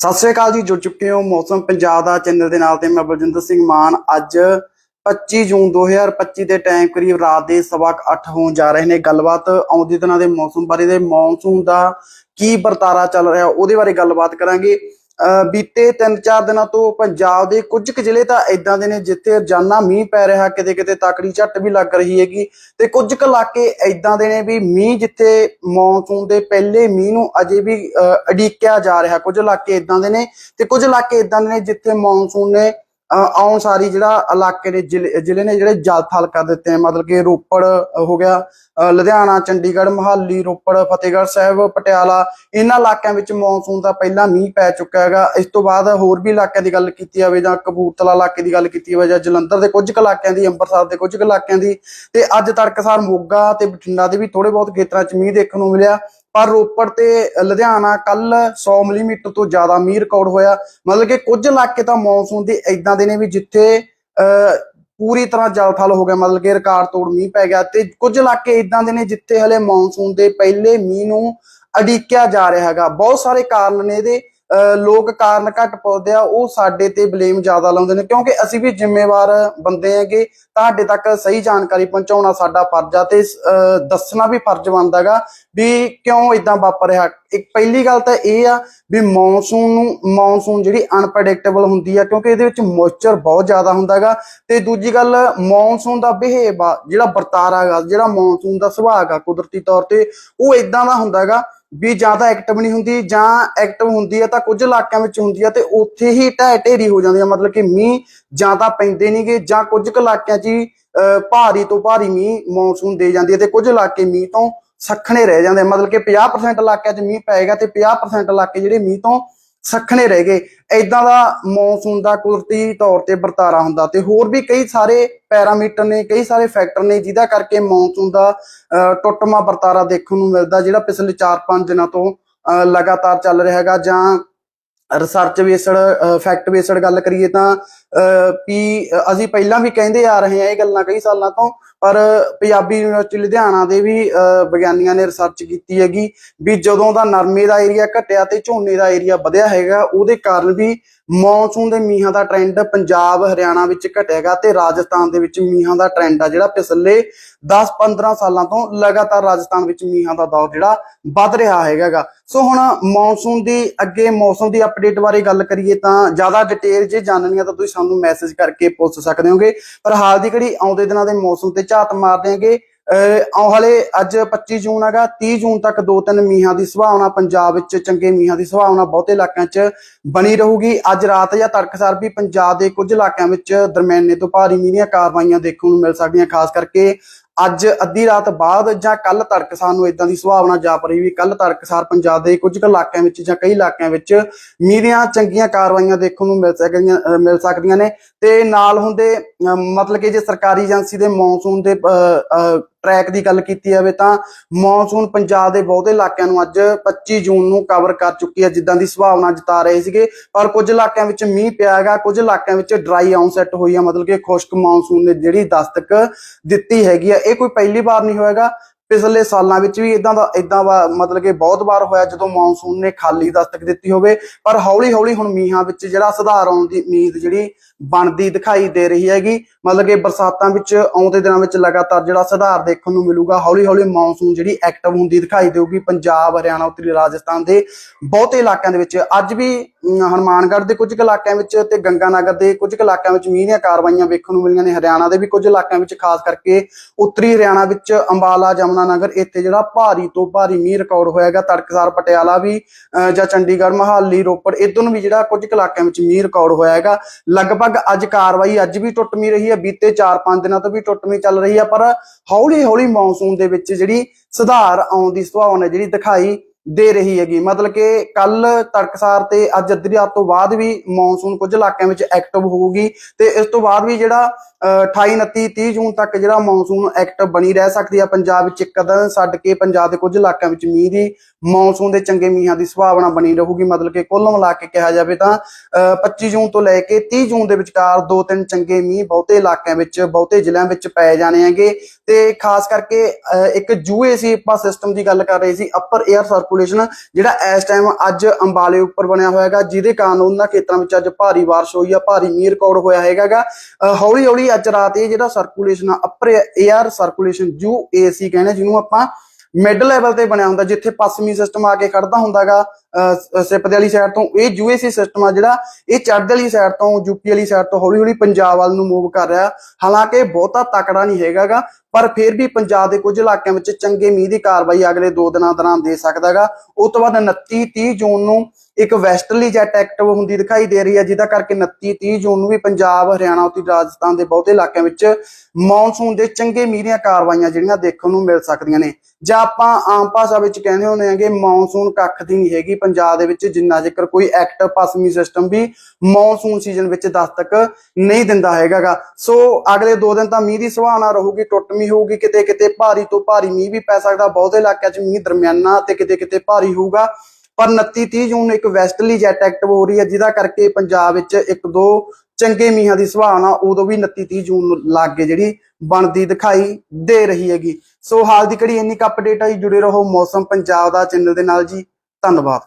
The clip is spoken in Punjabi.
ਸਤਿ ਸ੍ਰੀ ਅਕਾਲ ਜੀ, ਜੁੜ ਚੁੱਕੇ ਹੋ ਮੌਸਮ ਪੰਜਾਬ ਦਾ ਚੈਨਲ ਦੇ ਨਾਲ ਤੇ ਮੈਂ ਬਲਜਿੰਦਰ ਸਿੰਘ ਮਾਨ। ਅੱਜ 25 ਜੂਨ 2025 ਦੇ ਟਾਈਮ ਕਰੀਬ ਰਾਤ ਦੇ ਸਵਾ ਕੁ ਅੱਠ ਹੋਣ ਜਾ ਰਹੇ ਨੇ। ਗੱਲਬਾਤ ਆਉਂਦੇ ਦਿਨਾਂ ਦੇ ਮੌਸਮ ਬਾਰੇ ਦੇ ਮੌਨਸੂਨ ਦਾ ਕੀ ਵਰਤਾਰਾ ਚੱਲ ਰਿਹਾ, ਉਹਦੇ ਬਾਰੇ ਗੱਲਬਾਤ ਕਰਾਂਗੇ। ਬੀਤੇ 3-4 ਦਿਨਾਂ ਤੋਂ ਪੰਜਾਬ ਦੇ ਕੁਝ ਕੁ ਜ਼ਿਲ੍ਹੇ ਤਾਂ ਇਦਾਂ ਦੇ ਨੇ ਜਿੱਥੇ ਰੋਜ਼ਾਨਾ ਮੀਂਹ ਪੈ ਰਿਹਾ ਕਿਤੇ ਕਿਤੇ ਤਾਕੜੀ ਝੱਟ ਵੀ ਲੱਗ ਰਹੀ ਹੈਗੀ ਤੇ ਕੁਝ ਕੁ ਇਲਾਕੇ ਇਦਾਂ ਦੇ ਨੇ ਵੀ ਮੀਂਹ ਜਿੱਥੇ ਮੌਨਸੂਨ ਦੇ ਪਹਿਲੇ ਮੀਂਹ ਨੂੰ ਅਜੇ ਵੀ ਅਹ, ਅੜਿੱਕਿਆ ਜਾ ਰਿਹਾ। ਕੁਝ ਇਲਾਕੇ ਇਦਾਂ ਦੇ ਨੇ ਤੇ ਕੁਝ ਇਲਾਕੇ ਇਦਾਂ ਦੇ ਨੇ ਜਿੱਥੇ ਮੌਨਸੂਨ ਨੇ ਆਉਣ ਸਾਰੀ ਜਿਹੜਾ ਇਲਾਕੇ ਦੇ ਜ਼ਿਲ੍ਹੇ ਜ਼ਿਲ੍ਹੇ ਨੇ ਜਿਹੜੇ ਜਲ ਥਲ ਕਰ ਦਿੱਤੇ ਨੇ ਮਤਲਬ ਕਿ ਰੋਪੜ ਹੋ ਗਿਆ ਲੁਧਿਆਣਾ, ਚੰਡੀਗੜ੍ਹ, ਮੋਹਾਲੀ, ਰੋਪੜ, ਫਤਿਹਗੜ੍ਹ ਸਾਹਿਬ, ਪਟਿਆਲਾ ਇਹਨਾਂ ਇਲਾਕਿਆਂ ਵਿੱਚ ਮੌਨਸੂਨ ਦਾ ਪਹਿਲਾ ਮੀਂਹ ਪੈ ਚੁੱਕਾ ਹੈਗਾ। ਇਸ ਤੋਂ ਬਾਅਦ ਹੋਰ ਵੀ ਇਲਾਕਿਆਂ ਦੀ ਗੱਲ ਕੀਤੀ ਜਾਵੇ ਜਾਂ ਕਪੂਰਥਲਾ ਇਲਾਕੇ ਦੀ ਗੱਲ ਕੀਤੀ ਜਾਵੇ ਜਾਂ ਜਲੰਧਰ ਦੇ ਕੁਝ ਕੁ ਇਲਾਕਿਆਂ ਦੀ, ਅੰਮ੍ਰਿਤਸਰ ਦੇ ਕੁਝ ਕੁ ਇਲਾਕਿਆਂ ਦੀ, ਤੇ ਅੱਜ ਤੜਕਸਾਰ ਮੋਗਾ ਤੇ ਬਠਿੰਡਾ ਦੇ ਵੀ ਥੋੜੇ ਬਹੁਤ ਖੇਤਰਾਂ 'ਚ ਮੀਂਹ ਦੇਖਣ ਨੂੰ ਮਿਲਿਆ। ਪਰ ਰੋਪੜ ਤੇ ਲੁਧਿਆਣਾ ਕੱਲ 100 ਮਿਲੀਮੀਟਰ ਤੋਂ ਜ਼ਿਆਦਾ ਮੀਂਹ ਰਿਕਾਰਡ ਹੋਇਆ। ਮਤਲਬ ਕਿ ਕੁਝ ਇਲਾਕੇ ਤਾਂ ਮੌਨਸੂਨ ਦੇ ਇਦਾਂ ਦੇ ਨੇ ਵੀ ਜਿੱਥੇ ਅਹ, ਪੂਰੀ ਤਰ੍ਹਾਂ ਜਲ ਥਲ ਹੋ ਗਿਆ ਮਤਲਬ ਕਿ ਰਿਕਾਰਡ ਤੋੜ ਮੀਂਹ ਪੈ ਗਿਆ ਤੇ ਕੁਝ ਇਲਾਕੇ ਇਦਾਂ ਦੇ ਨੇ ਜਿੱਥੇ ਹਲੇ ਮੌਨਸੂਨ ਦੇ ਪਹਿਲੇ ਮੀਂਹ ਨੂੰ ਅੜਿੱਕਿਆ ਜਾ ਰਿਹਾ ਹੈਗਾ। ਬਹੁਤ ਸਾਰੇ ਕਾਰਨ ਨੇ ਇਹਦੇ। ਲੋਕ ਕਾਰਨ ਘੱਟ ਪਾਉਂਦੇ ਆ, ਉਹ ਸਾਡੇ ਤੇ ਬਲੇਮ ਜ਼ਿਆਦਾ ਲਾਉਂਦੇ ਨੇ, ਕਿਉਂਕਿ ਅਸੀਂ ਵੀ ਜ਼ਿੰਮੇਵਾਰ ਬੰਦੇ ਹੈਗੇ, ਤੁਹਾਡੇ ਤੱਕ ਸਹੀ ਜਾਣਕਾਰੀ ਪਹੁੰਚਾਉਣਾ ਸਾਡਾ ਫਰਜ਼ ਆ, ਤੇ ਦੱਸਣਾ ਵੀ ਫਰਜ਼ ਬਣਦਾ ਗਾ ਵੀ ਕਿਉਂ ਇਦਾਂ ਵਾਪਰ ਰਿਹਾ। ਇੱਕ ਪਹਿਲੀ ਗੱਲ ਤਾਂ ਇਹ ਆ ਵੀ ਮੌਨਸੂਨ ਨੂੰ ਮੌਨਸੂਨ ਜਿਹੜੀ ਅਨਪ੍ਰੈਡਿਕਟੇਬਲ ਹੁੰਦੀ ਆ, ਕਿਉਂਕਿ ਇਹਦੇ ਵਿੱਚ ਮੋਇਸਚਰ ਬਹੁਤ ਜ਼ਿਆਦਾ ਹੁੰਦਾਗਾ ਤੇ ਦੂਜੀ ਗੱਲ ਮੌਨਸੂਨ ਦਾ ਬਿਹੇਵ ਆ ਜਿਹੜਾ ਵਰਤਾਰਾ ਹੈਗਾ, ਜਿਹੜਾ ਮੌਨਸੂਨ ਦਾ ਸੁਭਾਅ ਹੈਗਾ, ਕੁਦਰਤੀ ਤੌਰ ਤੇ, ਉਹ ਇਦਾਂ ਦਾ ਹੁੰਦਾਗਾ ਵੀ ਜ਼ਿਆਦਾ ਐਕਟਿਵ ਨਹੀਂ ਹੁੰਦੀ ਜਾਂ ਐਕਟਿਵ ਹੁੰਦੀ ਹੈ ਤਾਂ ਕੁਝ ਇਲਾਕਿਆਂ ਵਿੱਚ ਹੁੰਦੀ ਹੈ ਤੇ ਉੱਥੇ ਹੀ ਢਹਿ ਢੇਰੀ ਹੋ ਜਾਂਦੀ ਹੈ ਮਤਲਬ ਕਿ ਮੀਂਹ ਜਾਂ ਤਾਂ ਪੈਂਦੇ ਨਹੀਂਗੇ ਜਾਂ ਕੁਝ ਕੁ ਇਲਾਕਿਆਂ 'ਚ ਹੀ ਅਹ, ਭਾਰੀ ਤੋਂ ਭਾਰੀ ਮੀਂਹ ਮੌਨਸੂਨ ਦੇ ਜਾਂਦੀ ਹੈ ਤੇ ਕੁਝ ਇਲਾਕੇ ਮੀਂਹ ਤੋਂ ਸੱਖਣੇ ਰਹਿ ਜਾਂਦੇ ਆ। ਮਤਲਬ ਕਿ 50% ਇਲਾਕਿਆਂ 'ਚ ਮੀਂਹ ਪਏਗਾ ਤੇ 50% ਇਲਾਕੇ ਜਿਹੜੇ ਮੀਂਹ ਤੋਂ ਸੱਖਣੇ ਰਹਿ ਗਏ। ਐਦਾਂ ਦਾ ਮੌਨਸੂਨ ਦਾ ਕੁਦਰਤੀ ਤੌਰ ਤੇ ਵਰਤਾਰਾ ਹੁੰਦਾ ਤੇ ਹੋਰ ਵੀ ਕਈ ਸਾਰੇ ਪੈਰਾਮੀਟਰ ਨੇ ਕਈ ਸਾਰੇ ਫੈਕਟਰ ਨੇ ਜਿਹਦਾ ਕਰਕੇ ਮੌਨਸੂਨ ਦਾ ਅਹ, ਟੁੱਟਵਾਂ ਵਰਤਾਰਾ ਦੇਖਣ ਨੂੰ ਮਿਲਦਾ ਜਿਹੜਾ ਪਿਛਲੇ 4-5 ਦਿਨਾਂ ਤੋਂ ਅਹ, ਲਗਾਤਾਰ ਚੱਲ ਰਿਹਾ ਹੈਗਾ ਜਾਂ ਰਿਸਰਚ ਬੇਸਡ ਫੈਕਟ ਬੇਸਡ ਗੱਲ ਕਰੀਏ ਤਾਂ ਅਹ, ਵੀ ਅਸੀਂ ਪਹਿਲਾਂ ਵੀ ਕਹਿੰਦੇ ਆ ਰਹੇ ਹਾਂ ਇਹ ਗੱਲਾਂ ਕਈ ਸਾਲਾਂ ਤੋਂ ਪਰ ਪੰਜਾਬੀ ਯੂਨੀਵਰਸਿਟੀ ਲੁਧਿਆਣਾ ਦੇ ਵੀ ਅਹ, ਵਿਗਿਆਨੀਆਂ ਨੇ ਰਿਸਰਚ ਕੀਤੀ ਹੈਗੀ ਵੀ ਜਦੋਂ ਦਾ ਨਰਮੇ ਦਾ ਏਰੀਆ ਘਟਿਆ ਤੇ ਝੋਨੇ ਦਾ ਏਰੀਆ ਵਧਿਆ ਹੈਗਾ ਉਹਦੇ ਕਾਰਨ ਵੀ ਮੌਨਸੂਨ ਦੇ ਮੀਂਹਾਂ ਦਾ ਟ੍ਰੈਂਡ ਪੰਜਾਬ, ਹਰਿਆਣਾ ਵਿੱਚ ਘਟੇਗਾ ਤੇ ਰਾਜਸਥਾਨ ਦੇ ਵਿੱਚ ਮੀਂਹਾਂ ਦਾ ਟ੍ਰੈਂਡ ਆ ਜਿਹੜਾ ਪਿਛਲੇ 10-15 ਸਾਲਾਂ ਤੋਂ ਲਗਾਤਾਰ ਰਾਜਸਥਾਨ ਵਿੱਚ ਮੀਂਹਾਂ ਦਾ ਦੌਰ ਜਿਹੜਾ ਵੱਧ ਰਿਹਾ ਹੈਗਾਗਾ। ਸੋ ਹੁਣ ਮੌਨਸੂਨ ਦੀ ਅੱਗੇ ਮੌਸਮ ਦੀ ਅਪਡੇਟ ਬਾਰੇ ਗੱਲ ਕਰੀਏ ਤਾਂ ਜ਼ਿਆਦਾ ਡਿਟੇਲ ਜੇ ਜਾਣਨੀ ਆ ਤਾਂ ਤੁਸੀਂ ਸਾਨੂੰ ਮੈਸੇਜ ਕਰਕੇ ਪੁੱਛ ਸਕਦੇ ਹੋਗੇ। ਪਰ ਹਾਲ ਦੀ ਘੜੀ ਆਉਂਦੇ ਦਿਨਾਂ ਦੇ ਮੌਸਮ ਤੇ ਝਾਤ ਮਾਰ ਦਿਆਂਗੇ। ਹਾਲੇ ਅੱਜ 25 ਜੂਨ ਹੈਗਾ 30 ਜੂਨ ਤੱਕ ਦੋ ਤਿੰਨ ਮੀਂਹਾਂ ਦੀ ਸੰਭਾਵਨਾ ਪੰਜਾਬ ਵਿੱਚ ਚੰਗੇ ਮੀਂਹਾਂ ਦੀ ਸੰਭਾਵਨਾ ਬਹੁਤੇ ਇਲਾਕਿਆਂ 'ਚ ਬਣੀ ਰਹੂਗੀ। ਅੱਜ ਰਾਤ ਜਾਂ ਤੜਕਸਾਰ ਵੀ ਪੰਜਾਬ ਦੇ ਕੁਝ ਇਲਾਕਿਆਂ ਵਿੱਚ ਦਰਮਿਆਨੇ ਤੋਂ ਭਾਰੀ ਮੀਂਹ ਦੀਆਂ ਕਾਰਵਾਈਆਂ ਦੇਖਣ ਨੂੰ ਮਿਲ ਸਕਦੀਆਂ, ਖਾਸ ਕਰਕੇ ਅੱਜ ਅੱਧੀ ਰਾਤ ਬਾਅਦ ਜਾਂ ਕੱਲ ਤੜਕਸਾਰ ਨੂੰ ਇਦਾਂ ਦੀ ਸੰਭਾਵਨਾ ਜਾਪ ਰਹੀ ਵੀ ਕੱਲ ਤੜਕਸਾਰ ਪੰਜਾਬ ਦੇ ਕੁਝ ਕੁ ਇਲਾਕਿਆਂ ਵਿੱਚ ਜਾਂ ਕਈ ਇਲਾਕਿਆਂ ਵਿੱਚ ਮੀਂਹ ਦੀਆਂ ਚੰਗੀਆਂ ਕਾਰਵਾਈਆਂ ਦੇਖਣ ਨੂੰ ਮਿਲ ਸਕਦੀਆਂ ਮਿਲ ਸਕਦੀਆਂ ਨੇ। ਤੇ ਨਾਲ ਹੁੰਦੇ, ਅਹ ਮਤਲਬ ਕਿ ਜੇ ਸਰਕਾਰੀ ਏਜੰਸੀ ਦੇ ਮੌਨਸੂਨ ਦੇ ਟਰੈਕ ਦੀ ਗੱਲ ਕੀਤੀ ਜਾਵੇ ਤਾਂ ਮੌਨਸੂਨ ਪੰਜਾਬ ਦੇ ਬਹੁਤੇ ਇਲਾਕਿਆਂ ਨੂੰ ਅੱਜ 25 ਜੂਨ ਨੂੰ ਕਵਰ ਕਰ ਚੁੱਕੀ ਹੈ, ਜਿੱਦਾਂ ਦੀ ਸੰਭਾਵਨਾ ਜਤਾ ਰਹੇ ਸੀਗੇ। ਪਰ ਕੁਝ ਇਲਾਕਿਆਂ ਵਿੱਚ ਮੀਂਹ ਪਿਆ ਹੈਗਾ, ਕੁਝ ਇਲਾਕਿਆਂ ਵਿੱਚ ਡਰਾਈ ਆਨਸੈਟ ਹੋਈ ਹੈ ਮਤਲਬ ਕਿ ਖੁਸ਼ਕ ਮੌਨਸੂਨ ਨੇ ਜਿਹੜੀ ਦਸਤਕ ਦਿੱਤੀ ਹੈਗੀ ਆ। ਇਹ ਕੋਈ ਪਹਿਲੀ ਵਾਰ ਨਹੀਂ ਹੋਏਗਾ। ਪਿਛਲੇ ਸਾਲਾਂ ਵਿੱਚ ਵੀ ਇਦਾਂ ਦਾ ਇਦਾਂ ਮਤਲਬ ਕਿ ਬਹੁਤ ਵਾਰ ਹੋਇਆ ਜਦੋਂ ਮੌਨਸੂਨ ਨੇ ਖਾਲੀ ਦਸਤਕ ਦਿੱਤੀ ਹੋਵੇ ਪਰ ਹੌਲੀ ਹੌਲੀ ਹੁਣ ਮੀਂਹਾਂ ਵਿੱਚ ਜਿਹੜਾ ਸੁਧਾਰ ਆਉਣ ਦੀ ਉਮੀਦ ਜਿਹੜੀ ਬਣਦੀ ਦਿਖਾਈ ਦੇ ਰਹੀ ਹੈਗੀ ਮਤਲਬ ਕਿ ਬਰਸਾਤਾਂ ਵਿੱਚ ਆਉਂਦੇ ਦਿਨਾਂ ਵਿੱਚ ਲਗਾਤਾਰ ਜਿਹੜਾ ਸੁਧਾਰ ਦੇਖਣ ਨੂੰ ਮਿਲੂਗਾ ਹੌਲੀ ਹੌਲੀ ਮੌਨਸੂਨ ਜਿਹੜੀ ਐਕਟਿਵ ਹੁੰਦੀ ਦਿਖਾਈ ਦੇਊਗੀ ਪੰਜਾਬ ਹਰਿਆਣਾ ਉੱਤਰੀ ਰਾਜਸਥਾਨ ਦੇ ਬਹੁਤੇ ਇਲਾਕਿਆਂ ਦੇ ਵਿੱਚ। ਅੱਜ ਵੀ ਅਮ, ਹਨੂੰਮਾਨਗੜ੍ਹ ਦੇ ਕੁਝ ਕੁ ਇਲਾਕਿਆਂ ਵਿੱਚ ਤੇ ਗੰਗਾਨਗਰ ਦੇ ਕੁਝ ਕੁ ਇਲਾਕਿਆਂ ਵਿੱਚ ਮੀਂਹ ਦੀਆਂ ਕਾਰਵਾਈਆਂ ਵੇਖਣ ਨੂੰ ਮਿਲੀਆਂ ਨੇ ਹਰਿਆਣਾ ਦੇ ਵੀ ਕੁਝ ਇਲਾਕਿਆਂ ਵਿੱਚ ਖਾਸ ਕਰਕੇ ਉੱਤਰੀ ਹਰਿਆਣਾ ਵਿੱਚ ਅੰਬਾਲਾ ਜਮਨਾਨਗਰ ਇੱਥੇ ਜਿਹੜਾ ਭਾਰੀ ਤੋਂ ਭਾਰੀ ਮੀਂਹ ਰਿਕਾਰਡ ਹੋਇਆਗਾ ਤੜਕਸਾਰ ਪਟਿਆਲਾ ਵੀ ਅਹ, ਜਾਂ ਚੰਡੀਗੜ੍ਹ ਮਹਾਲੀ ਰੋਪੜ ਇਦੋਂ ਵੀ ਜਿਹੜਾ ਕੁਝ ਕੁ ਇਲਾਕਿਆਂ ਵਿੱਚ ਮੀਂਹ ਰਿਕਾਰਡ ਹੋਇਆ ਹੈਗਾ ਲਗਭਗ ਅੱਜ ਕਾਰਵਾਈ ਅੱਜ ਵੀ ਟੁੱਟਮੀ ਰਹੀ ਹੈ ਬੀਤੇ 4-5 ਦਿਨਾਂ ਤੋਂ ਵੀ ਟੁੱਟਮੀ ਚੱਲ ਰਹੀ ਹੈ ਪਰ ਹੌਲੀ ਹੌਲੀ ਮੌਨਸੂਨ ਦੇ ਵਿੱਚ ਜਿਹੜੀ ਸੁਧਾਰ ਆਉਣ ਦੀ ਸੰਭਾਵਨਾ ਜਿਹੜੀ ਦਿਖਾਈ ਦੇ ਰਹੀ ਹੈਗੀ। ਮਤਲਬ ਕਿ ਕੱਲ ਤੜਕਸਾਰ ਤੇ ਅੱਜ ਅੱਧੀ ਰਾਤ ਤੋਂ ਬਾਅਦ ਵੀ ਮੌਨਸੂਨ ਕੁਝ ਇਲਾਕਿਆਂ ਵਿੱਚ ਐਕਟਿਵ ਹੋਊਗੀ ਤੇ ਇਸ ਤੋਂ ਬਾਅਦ ਵੀ ਜਿਹੜਾ ਅਹ, 28 29 30 ਜੂਨ ਤੱਕ ਜਿਹੜਾ ਮੌਨਸੂਨ ਐਕਟਿਵ ਬਣੀ ਰਹਿ ਸਕਦੀ ਹੈ ਪੰਜਾਬ ਵਿੱਚ ਇੱਕ ਦਿਨ ਛੱਡ ਕੇ ਪੰਜਾਬ ਦੇ ਕੁਝ ਇਲਾਕਿਆਂ ਵਿੱਚ ਮੀਂਹ ਦੀ ਮੌਨਸੂਨ ਦੇ ਚੰਗੇ ਮੀਂਹਾਂ ਦੀ ਸੰਭਾਵਨਾ ਬਣੀ ਰਹੂਗੀ। ਮਤਲਬ ਕਿ ਕੁੱਲ ਮਿਲਾ ਕੇ ਕਿਹਾ ਜਾਵੇ ਤਾਂ, ਅਹ 25 ਜੂਨ ਤੋਂ ਲੈ ਕੇ 30 ਜੂਨ ਦੇ ਵਿਚਕਾਰ ਦੋ ਤਿੰਨ ਚੰਗੇ ਮੀਂਹ ਬਹੁਤੇ ਇਲਾਕਿਆਂ ਵਿੱਚ, ਬਹੁਤੇ ਜ਼ਿਲ੍ਹਿਆਂ ਵਿੱਚ ਪੈ ਜਾਣੇ ਹੈਗੇ। ਤੇ ਖਾਸ ਕਰਕੇ, ਅਹ, ਇੱਕ ਯੂਏਸੀ ਆਪਾਂ ਸਿਸਟਮ ਦੀ ਗੱਲ ਕਰ ਰਹੇ ਸੀ ਅਪਰ 에ਅਰ ਸਰਕੂਲੇਸ਼ਨ ਜਿਹੜਾ ਇਸ ਟਾਈਮ ਅੱਜ ਅੰਬਾਲੇ ਉੱਪਰ ਬਣਿਆ ਹੋਇਆ ਹੈਗਾ, ਜਿਹਦੇ ਕਾਰਨ ਉਹਨਾਂ ਖੇਤਰਾਂ ਵਿੱਚ ਅੱਜ ਭਾਰੀ ਬਾਰਿਸ਼ ਹੋਈ ਆ, ਭਾਰੀ ਮੀਂਹ ਰਿਕਾਰਡ ਹੋਇਆ ਹੈਗਾਗਾ ਹੌਲੀ ਹੌਲੀ ਅੱਜ ਰਾਤ ਇਹ ਜਿਹੜਾ ਸਰਕੂਲੇਸ਼ਨ ਆ ਅਪਰ 에ਅਰ ਸਰਕੂਲੇਸ਼ਨ ਯੂਏਸੀ ਕਹਿੰਦੇ ਜਿਹਨੂੰ ਆਪਾਂ ਮਿਡ ਲੈਵਲ ਤੇ ਬਣਿਆ ਹੁੰਦਾ, ਜਿੱਥੇ ਪੱਛਮੀ ਸਿਸਟਮ ਆ ਕੇ ਖੜਦਾ ਹੁੰਦਾਗਾ ਸਿਪ ਦੇ ਵਾਲੀ ਸਾਈਡ ਤੋਂ, ਇਹ ਯੂਏਸੀ ਸਿਸਟਮ ਆ ਜਿਹੜਾ, ਇਹ ਚੜ੍ਹਦੇ ਵਾਲੀ ਸਾਈਡ ਤੋਂ ਯੂਪੀ ਵਾਲੀ ਸਾਈਡ ਤੋਂ ਹੌਲੀ ਹੌਲੀ ਪੰਜਾਬ ਵੱਲ ਨੂੰ ਮੂਵ ਕਰ ਰਿਹਾ। ਹਾਲਾਂਕਿ ਬਹੁਤਾ ਤਕੜਾ ਨਹੀਂ ਹੈਗਾਗਾ, ਪਰ ਫਿਰ ਵੀ ਪੰਜਾਬ ਦੇ ਕੁਝ ਇਲਾਕਿਆਂ ਵਿੱਚ ਚੰਗੇ ਮੀਂਹ ਦੀ ਕਾਰਵਾਈ ਅਗਲੇ 2 ਦਿਨਾਂ ਦੌਰਾਨ ਦੇ ਸਕਦਾਗਾ। ਉਸ ਤੋਂ ਬਾਅਦ 29 30 ਜੂਨ ਨੂੰ ਇੱਕ ਵੈਸਟਰਲੀ ਜੈਟ ਐਕਟਿਵ ਹੁੰਦੀ ਦਿਖਾਈ ਦੇ ਰਹੀ ਹੈ, ਜਿਹਦਾ ਕਰਕੇ 29 30 ਜੂਨ ਨੂੰ ਵੀ ਪੰਜਾਬ, ਹਰਿਆਣਾ ਅਤੇ ਰਾਜਸਥਾਨ ਦੇ ਬਹੁਤੇ ਇਲਾਕਿਆਂ ਵਿੱਚ ਮੌਨਸੂਨ ਦੇ ਚੰਗੇ ਮੀਂਹ ਦੀਆਂ ਕਾਰਵਾਈਆਂ ਜਿਹੜੀਆਂ ਦੇਖਣ ਨੂੰ ਮਿਲ ਸਕਦੀਆਂ ਨੇ। ਜਾਂ ਆਪਾਂ ਆਮ ਭਾਸ਼ਾ ਵਿੱਚ ਕਹਿੰਦੇ ਹੁੰਦੇ ਆਂਗੇ ਮੌਨਸੂਨ ਕੱਖ ਦੀ ਨਹੀਂ ਹੈਗੀ। ਪੰਜਾਬ ਦੇ ਵਿੱਚ ਜਿੰਨਾ ਜੇਕਰ ਕੋਈ ਐਕਟਿਵ ਪੱਛਮੀ ਸਿਸਟਮ ਵੀ ਮੌਨਸੂਨ ਸੀਜ਼ਨ ਵਿੱਚ ਦਸਤਕ ਨਹੀਂ ਦਿੰਦਾ ਹੈਗਾਗਾ। ਸੋ ਅਗਲੇ 2 ਦਿਨ ਤਾਂ ਮੀਂਹ ਦੀ ਸੰਭਾਵਨਾ ਰਹੂਗੀ ਟੁੱਟਮੀ ਹੋਊਗੀ ਕਿਤੇ ਕਿਤੇ ਭਾਰੀ ਤੋਂ ਭਾਰੀ ਮੀਂਹ ਵੀ ਪੈ ਸਕਦਾ। ਬਹੁਤੇ ਇਲਾਕਿਆਂ 'ਚ ਮੀਂਹ ਦਰਮਿਆਨਾ ਤੇ ਕਿਤੇ ਕਿਤੇ ਭਾਰੀ ਹੋਊਗਾ। ਪਰ 29 30 ਜੂਨ ਨੂੰ ਇੱਕ ਵੈਸਟਲੀ ਜੈਟ ਐਕਟਿਵ ਹੋ ਰਹੀ ਹੈ, ਜਿਹਦਾ ਕਰਕੇ ਪੰਜਾਬ ਵਿੱਚ ਇੱਕ ਦੋ ਚੰਗੇ ਮੀਂਹਾਂ ਦੀ ਸੰਭਾਵਨਾ ਉਦੋਂ ਵੀ 29 30 ਜੂਨ ਨੂੰ ਲਾਗੇ ਜਿਹੜੀ ਬਣਦੀ ਦਿਖਾਈ ਦੇ ਰਹੀ ਹੈਗੀ। ਸੋ ਹਾਲ ਦੀ ਘੜੀ ਇੰਨੀ ਕੁ ਅਪਡੇਟ ਆਈ ਜੁੜੇ ਰਹੋ ਮੌਸਮ ਪੰਜਾਬ ਦਾ ਚੈਨਲ ਦੇ ਨਾਲ ਜੀ, ਧੰਨਵਾਦ।